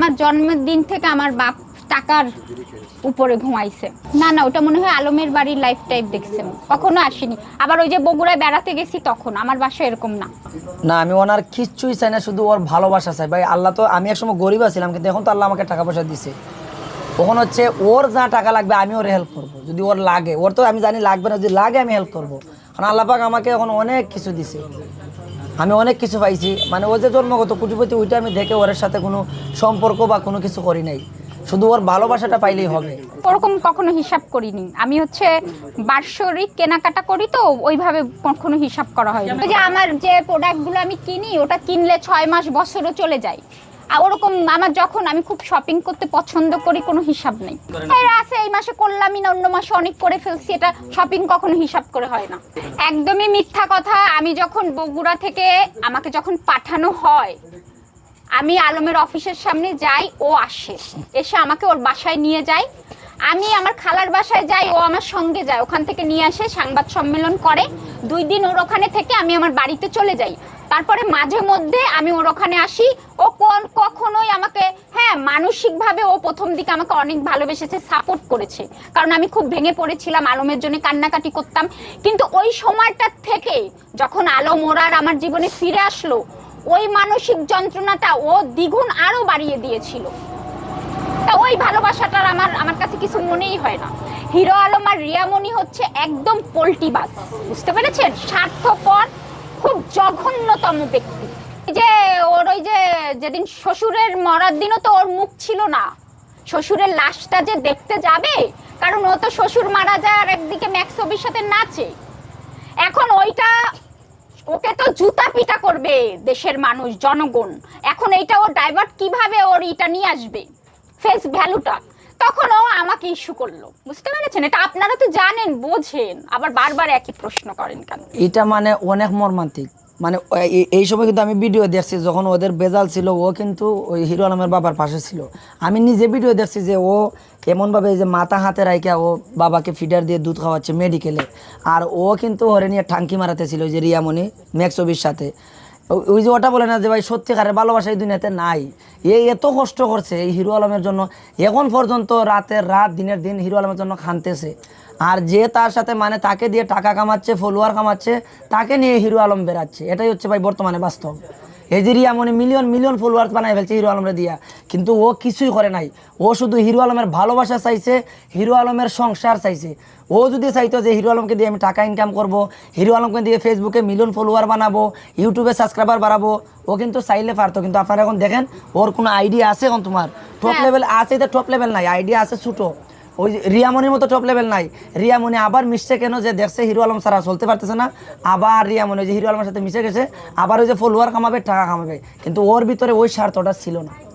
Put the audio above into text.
আমার জন্মের দিন থেকে আমার বাপ টাকার উপরে ঘুমাইছে। না না, ওটা মনে হয় আলমের বাড়ির লাইফ টাইপ দেখছেন কখনো আসেনি। আবার ওই যে বগুড়ায় বেড়াতে গেছি তখন, আমার বাসা এরকম না। না, আমি ওনার কিচ্ছুই চাই না, শুধু ওর ভালোবাসা চাই। ভাই, আল্লাহ তো, আমি একসময় গরিব আছিলাম, কিন্তু এখন তো আল্লাহ আমাকে টাকা পয়সা দিছে। তখন হচ্ছে ওর যা টাকা লাগবে, আমি ওর হেল্প করব। যদি ওর লাগে, ওর তো আমি জানি লাগবে না, যদি লাগে আমি হেল্প করব। কারণ আল্লাহ পাক আমাকে এখন অনেক কিছু দিছে। আমি অনেক কিছু পাইছি। মানে ও যে জন্মগত কুটিপতি ওইটা আমি দেখে ওর সাথে কোনো সম্পর্ক বা কোনো কিছু করি নাই। শুধু ওর ভালোবাসাটা পাইলেই হবে। ওরকম কখনো হিসাব করিনি। আমি হচ্ছে বার্ষরিক কেনাকাটা করি তো ওইভাবে কখনো হিসাব করা হয় যে আমার যে প্রোডাক্টগুলো আমি কিনি ওটা কিনলে ছয় মাস বছরও চলে যায়। ওরকম আমার যখন আমি খুব শপিং করতে পছন্দ করি, কোনো হিসাব নেই। এরা আছে, এই মাসে করলামই না, অন্য মাসে অনেক করে ফেলছি, এটা শপিং কখনো হিসাব করে হয় না। একদমই মিথ্যা কথা, আমি যখন বগুড়া থেকে আমাকে যখন পাঠানো হয়, আমি আলমের অফিসের সামনে যাই, ও আসে। এসে আমাকে ওর বাসায় নিয়ে যায়। আমি আমার খালার বাসায় যাই, ও আমার সঙ্গে যায়। ওখান থেকে নিয়ে আসে, সাংবাদ সম্মেলন করে। দুই দিন ওর ওখানে থেকে আমি আমার বাড়িতে চলে যাই। তারপরে মাঝে মধ্যে আমি ওর ওখানে আসি, ও কোন কখনোই আমাকে হ্যাঁ মানসিকভাবে ও প্রথম দিকে আমাকে অনেক ভালোবেসেছে সাপোর্ট করেছে। কারণ আমি খুব ভেঙে পড়েছিলাম, আলমের জন্য কান্নাকাটি করতাম। কিন্তু ওই সময়টার থেকে যখন আলম ওরার আমার জীবনে ফিরে আসলো, ওই মানসিক যন্ত্রণাটা ও দ্বিগুণ আরও বাড়িয়ে দিয়েছিল। তা ওই ভালোবাসাটার আমার আমার কাছে কিছু মনেই হয় না। হিরো আলম আর রিয়ামণি হচ্ছে একদম পোল্টিবাজ বুঝতে পেরেছেন? স্বার্থপর, খুব জঘন্যতম ব্যক্তি। যে, ওর ওই যে, যেদিন শ্বশুরের মরার দিনও তো ওর মুখ ছিল না। শ্বশুরের লাশটা যে দেখতে যাবে, কারণ ও তো শ্বশুর মারা যায় আর একদিকে ম্যাক্সবির সাথে নাচে। এখন ওইটা, ওকে তো জুতা পিটা করবে দেশের মানুষ, জনগণ। এখন এইটা ও ডাইভার্ট কীভাবে ওর এটা নিয়ে আসবে? ফেস ভ্যালুটা তখন ও আমাকে ইস্যু করল। বুঝতে পেরেছেন? এটা আপনারা তো জানেন, বোঝেন। আবার বারবার একই প্রশ্ন করেন কেন? এটা মানে অনেক মর্মান্তিক। মানে এই সময় কিন্তু আমি ভিডিও দেখছি যখন ওদের বেজাল ছিল, ও কিন্তু ওই হিরো আলমের বাবার পাশে ছিল। আমি নিজে ভিডিও দেখছি যে ও এমনভাবে যে মাথা হাতে রাইকা ও বাবাকে ফিডার দিয়ে দুধ খাওয়াচ্ছে মেডিকেলে আর ও কিন্তু হরে নিয়ে ঠাঙ্কি মারাতে ছিল যে রিয়ামণি ম্যাক্সবির সাথে। ওই যে ওটা বলে না যে ভাই সত্যিকারের ভালোবাসা এই দুনিয়াতে নাই। এ এত কষ্ট করছে এই হিরো আলমের জন্য। এখন পর্যন্ত রাতের রাত, দিনের দিন হিরো আলমের জন্য খানতেছে। আর যে তার সাথে মানে তাকে দিয়ে টাকা কামাচ্ছে ফলোয়ার কামাচ্ছে, তাকে নিয়ে হিরো আলম বেরাচ্ছে এটাই হচ্ছে ভাই বর্তমানে বাস্তব। যে রিয়া মনে মিলিয়ন মিলিয়ন ফলোয়ার বানায় ফেলছে হিরো আলমরে দিয়া। কিন্তু ও কিছুই করে নাই। ও শুধু হিরো আলমের ভালোবাসা চাইছে হিরো আলমের সংসার চাইছে। ও যদি চাইতো যে হিরো আলমকে দিয়ে আমি টাকা ইনকাম করব হিরো আলমকে দিয়ে ফেসবুকে মিলিয়ন ফলোয়ার বানাবো ইউটিউবে সাবস্ক্রাইবার বাড়াবো ও কিন্তু চাইলে পারতো। কিন্তু আপনারা এখন দেখেন ওর কোনো আইডিয়া আছে এখন তোমার? টপ হ্যাঁ। লেভেল আছে এটা টপ লেভেল নাই আইডিয়া আছে ছোটো। ওই রিয়ামনির মতো টপ লেভেল নাই। রিয়ামনি আবার মিশছে কেন যে দেখছে হিরো আলম সারা চলতে পারতেছে না? আবার রিয়ামনি ওই যে হিরো আলমের সাথে মিশে গেছে, আবার ওই যে ফলোয়ার কামাবে, টাকা কামাবে। কিন্তু ওর ভিতরে ওই স্বার্থটা ছিল না।